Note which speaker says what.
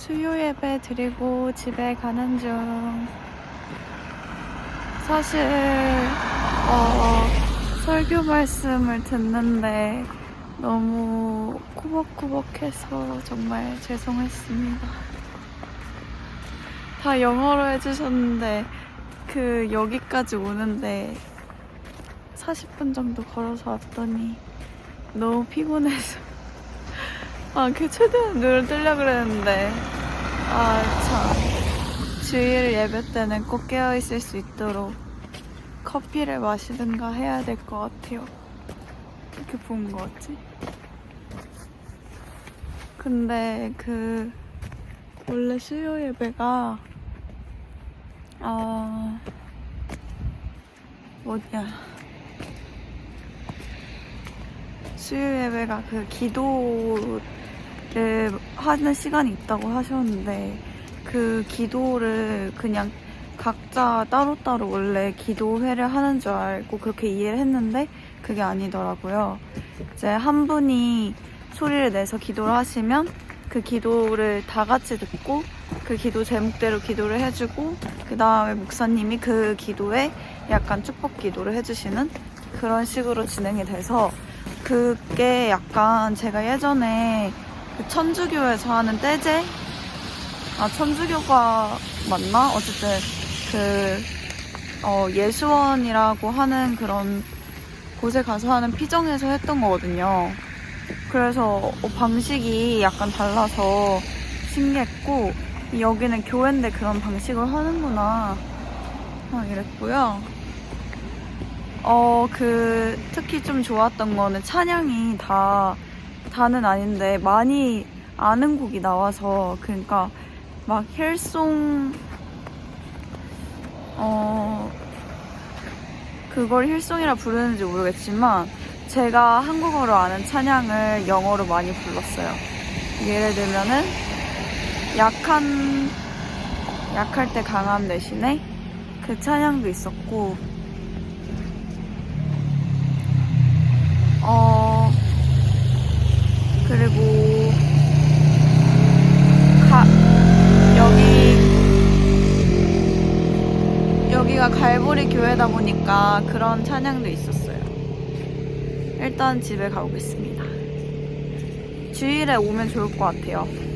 Speaker 1: 수요 예배 드리고 집에 가는 중. 사실, 어, 설교 말씀을 듣는데 너무 꾸벅꾸벅해서 정말 죄송했습니다. 다 영어로 해주셨는데, 그, 여기까지 오는데 40분 정도 걸어서 왔더니 너무 피곤해서. 아, 그 최대한 눈을 뜨려 그랬는데. 아, 참. 주일 예배 때는 꼭 깨어있을 수 있도록 커피를 마시든가 해야 될 것 같아요. 이렇게 부은 거 같지? 근데 그, 원래 수요 예배가, 어, 뭐냐. 수요 예배가 그 기도를 하는 시간이 있다고 하셨는데 그 기도를 그냥 각자 따로따로 원래 기도회를 하는 줄 알고 그렇게 이해를 했는데 그게 아니더라고요. 이제 한 분이 소리를 내서 기도를 하시면 그 기도를 다 같이 듣고 그 기도 제목대로 기도를 해주고 그 다음에 목사님이 그 기도에 약간 축복 기도를 해주시는 그런 식으로 진행이 돼서 그게 약간 제가 예전에 그 천주교에서 하는 떼제 아 천주교가 맞나 어쨌든 그 어, 예수원이라고 하는 그런 곳에 가서 하는 피정에서 했던 거거든요. 그래서 어, 방식이 약간 달라서 신기했고 여기는 교회인데 그런 방식을 하는구나 아, 이랬고요. 어, 그, 특히 좀 좋았던 거는 찬양이 다, 다는 아닌데, 많이 아는 곡이 나와서, 그니까, 막 힐송, 어, 그걸 힐송이라 부르는지 모르겠지만, 제가 한국어로 아는 찬양을 영어로 많이 불렀어요. 예를 들면은, 약한, 약할 때 강함 대신에 그 찬양도 있었고, 어, 그리고, 가, 여기, 여기가 갈보리 교회다 보니까 그런 찬양도 있었어요. 일단 집에 가보겠습니다. 주일에 오면 좋을 것 같아요.